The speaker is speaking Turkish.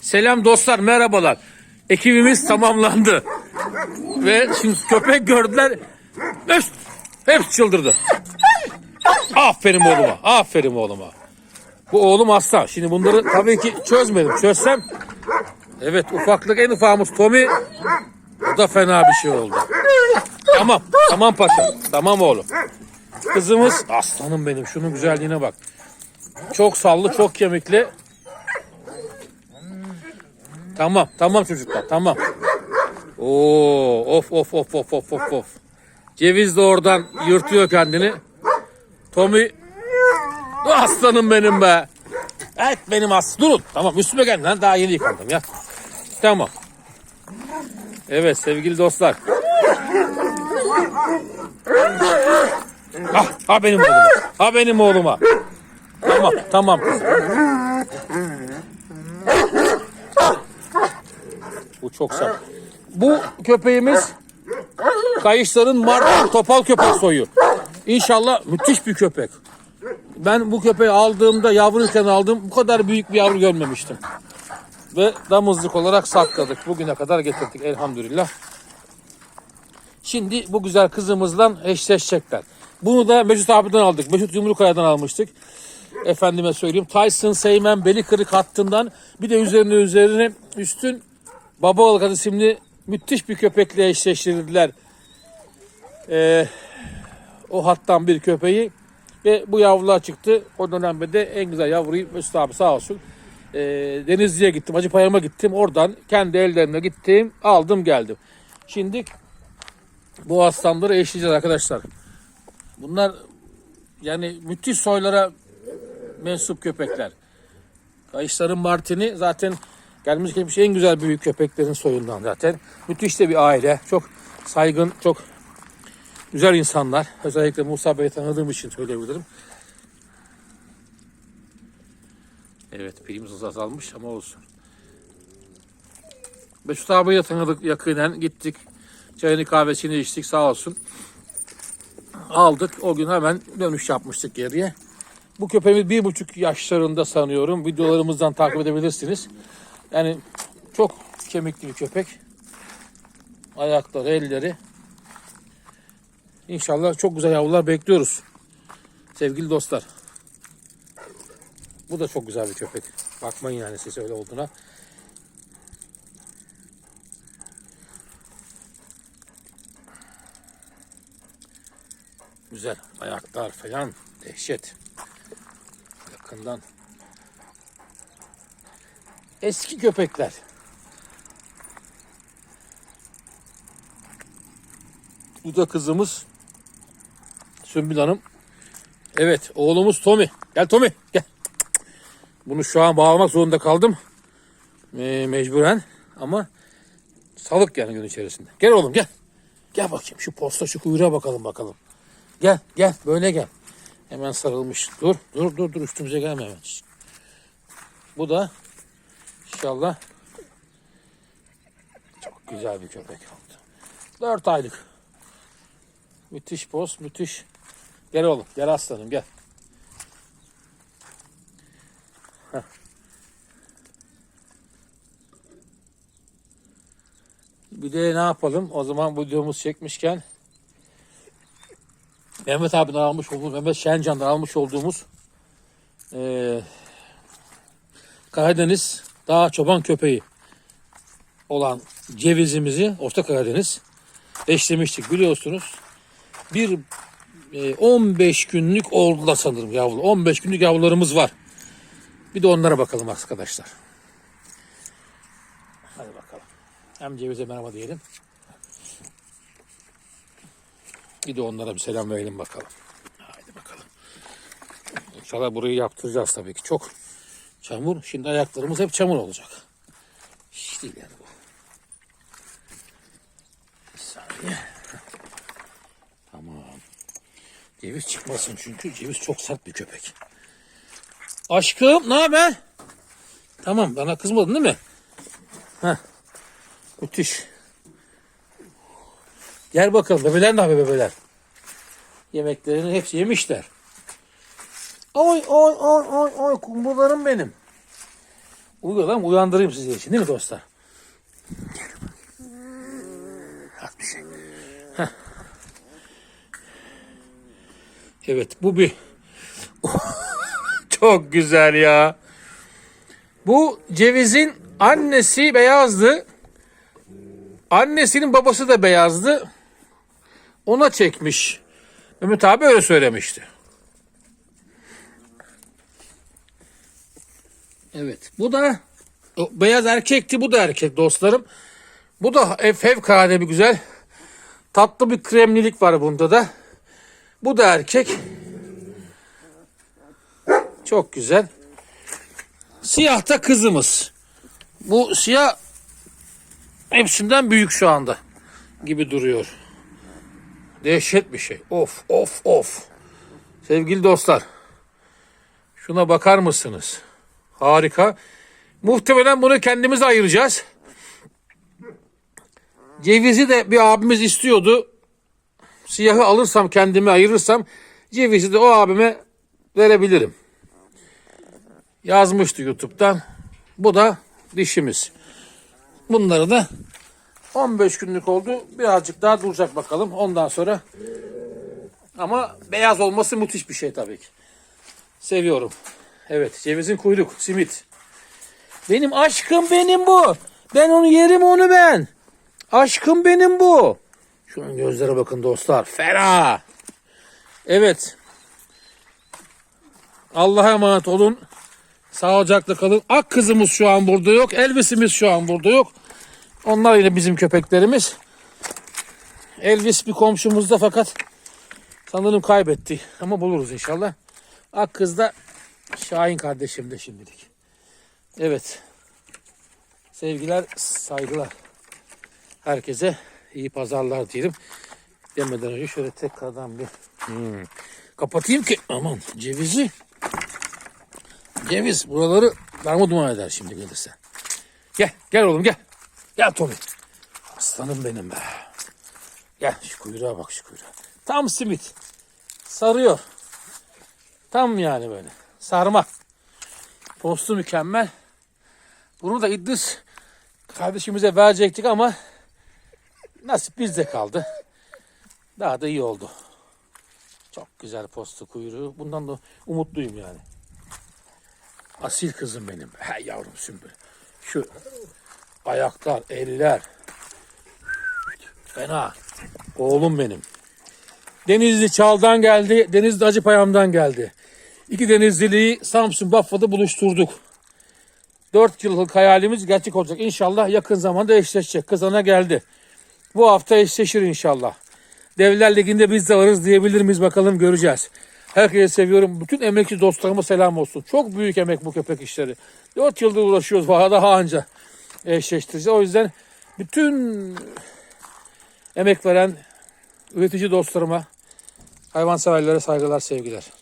Selam dostlar, merhabalar. Ekibimiz tamamlandı. Ve şimdi köpek gördüler. Öst, hepsi çıldırdı. Aferin oğluma, aferin oğluma. Bu oğlum hasta. Şimdi bunları tabii ki çözmedim. Çözsem, evet ufaklık en ufağımız Tommy. O da fena bir şey oldu. Tamam, tamam paşa. Tamam oğlum. Kızımız aslanım benim. Şunun güzelliğine bak. Çok sallı, çok kemikli. Tamam, tamam çocuklar, tamam. Oo, of of of of of of of. Ceviz de oradan yırtıyor kendini. Tommy aslanım benim be. Evet benim as. Durun. Tamam üstüme gelin lan. Daha yeni yıkandım ya. Tamam. Evet sevgili dostlar. Ah, ha benim oğluma. Ha benim oğluma. Tamam, tamam. Çok sert. Bu köpeğimiz kayışların Martin topal köpek soyu. İnşallah müthiş bir köpek. Ben bu köpeği aldığımda yavruyken aldım. Bu kadar büyük bir yavru görmemiştim. Ve damızlık olarak sakladık. Bugüne kadar getirdik elhamdülillah. Şimdi bu güzel kızımızla eşleşecekler. Bunu da Mesut abiden aldık. Mesut Yumrukaya'dan almıştık. Efendime söyleyeyim. Tyson Seymen beli kırık hattından bir de üzerine üzerine üstün Baba Olgat isimli müthiş bir köpekle eşleştirdiler. Ee, o hattan bir köpeği ve bu yavrular çıktı. O dönemde de en güzel yavruyu Mesut abi sağ olsun. Ee, Denizli'ye gittim, Acıpayam'a gittim. Oradan kendi ellerimle gittim, aldım geldim. Şimdi bu aslanları eşleyeceğiz arkadaşlar. Bunlar yani müthiş soylara mensup köpekler. Kayışların Martini zaten gelmiş geçmiş en güzel büyük köpeklerin soyundan zaten. Müthiş de bir aile. Çok saygın, çok güzel insanlar. Özellikle Musa Bey'i tanıdığım için söyleyebilirim. Evet pilimiz azalmış ama olsun. Mesut abiyle tanıdık yakinen gittik. Çayını kahvesini içtik sağ olsun. Aldık. O gün hemen dönüş yapmıştık geriye. Bu köpeğimiz bir buçuk yaşlarında sanıyorum. Videolarımızdan takip edebilirsiniz. Yani çok kemikli bir köpek. Ayakları, elleri. İnşallah çok güzel yavrular bekliyoruz. Sevgili dostlar. Bu da çok güzel bir köpek. Bakmayın yani siz öyle olduğuna. Güzel. Ayaklar falan. Dehşet. Yakından. Eski köpekler. Bu da kızımız Sümbül Hanım. Evet oğlumuz Tommy. Gel Tommy gel. Bunu şu an bağlamak zorunda kaldım. Me- mecburen ama salık yani gün içerisinde. Gel oğlum gel. Gel bakayım şu posta şu kuyruğa bakalım bakalım. Gel gel böyle gel. Hemen sarılmış. Dur dur dur dur üstümüze gelme hemen. Bu da inşallah çok güzel bir köpek oldu. Dört aylık. Müthiş poz müthiş. Gel oğlum gel aslanım gel. Bir de ne yapalım? O zaman bu videomuz çekmişken Mehmet abiden almış olduğumuz, Mehmet Şencan'dan almış olduğumuz eee Karadeniz Dağ Çoban Köpeği olan cevizimizi Orta Karadeniz eşlemiştik biliyorsunuz. Bir e, 15 günlük oldular sanırım yavru. 15 günlük yavrularımız var. Bir de onlara bakalım arkadaşlar. Hadi bakalım. Hem cevize merhaba diyelim. Bir de onlara bir selam verelim bakalım. Haydi bakalım. İnşallah burayı yaptıracağız tabii ki. Çok çamur. Şimdi ayaklarımız hep çamur olacak. Hiç değil yani bu. Bir saniye. Tamam. Ceviz çıkmasın çünkü ceviz çok sert bir köpek. Aşkım ne haber? Tamam bana kızmadın değil mi? Heh. Müthiş. Gel bakalım bebeler ne haber bebeler? Yemeklerini hepsi yemişler. Oy oy oy oy oy kumrularım benim. Uyuyalım uyandırayım sizi için değil mi dostlar? Gel bakayım. Az bir şey. Heh. Evet bu bir çok güzel ya. Bu cevizin annesi beyazdı. Annesinin babası da beyazdı. Ona çekmiş. Mehmet abi öyle söylemişti. Evet. Bu da o beyaz erkekti. Bu da erkek dostlarım. Bu da ev- fevkalade bir güzel. Tatlı bir kremlilik var bunda da. Bu da erkek. Çok güzel. Siyah da kızımız. Bu siyah hepsinden büyük şu anda gibi duruyor. Dehşet bir şey. Of of of. Sevgili dostlar. Şuna bakar mısınız? Harika. Muhtemelen bunu kendimiz ayıracağız. Cevizi de bir abimiz istiyordu. Siyahı alırsam kendimi ayırırsam cevizi de o abime verebilirim. Yazmıştı YouTube'dan. Bu da dişimiz. Bunları da 15 günlük oldu. Birazcık daha duracak bakalım. Ondan sonra ama beyaz olması müthiş bir şey tabii ki. Seviyorum. Evet cevizin kuyruk simit. Benim aşkım benim bu. Ben onu yerim onu ben. Aşkım benim bu. Şunun gözlere bakın dostlar. Ferah. Evet. Allah'a emanet olun. Sağlıcakla kalın. Ak kızımız şu an burada yok. Elvis'imiz şu an burada yok. Onlar yine bizim köpeklerimiz. Elvis bir komşumuzda fakat sanırım kaybetti. Ama buluruz inşallah. Ak kız da Şahin kardeşim de şimdilik. Evet. Sevgiler, saygılar. Herkese iyi pazarlar diyelim. Demeden önce şöyle tekrardan bir hmm, kapatayım ki aman cevizi ceviz buraları darma duman eder şimdi gelirse. Gel gel oğlum gel. Gel Tommy. Aslanım benim be. Gel şu kuyruğa bak şu kuyruğa. Tam simit. Sarıyor. Tam yani böyle. Sarma. Postu mükemmel. Bunu da İdris kardeşimize verecektik ama nasip bizde kaldı. Daha da iyi oldu. Çok güzel postu kuyruğu. Bundan da umutluyum yani. Asil kızım benim. He yavrum sümbül. Şu ayaklar, eller. Fena. Oğlum benim. Denizli Çal'dan geldi. Denizli Acıpayam'dan geldi. İki Denizliliği Samsun Bafra'da buluşturduk. Dört yıllık hayalimiz gerçek olacak. İnşallah yakın zamanda eşleşecek. Kızana geldi. Bu hafta eşleşir inşallah. Devler Ligi'nde biz de varız diyebilir miyiz bakalım göreceğiz. Herkese seviyorum. Bütün emekçi dostlarıma selam olsun. Çok büyük emek bu köpek işleri. Dört yıldır uğraşıyoruz. Daha daha anca eşleştireceğiz. O yüzden bütün emek veren üretici dostlarıma, hayvanseverlere saygılar, sevgiler.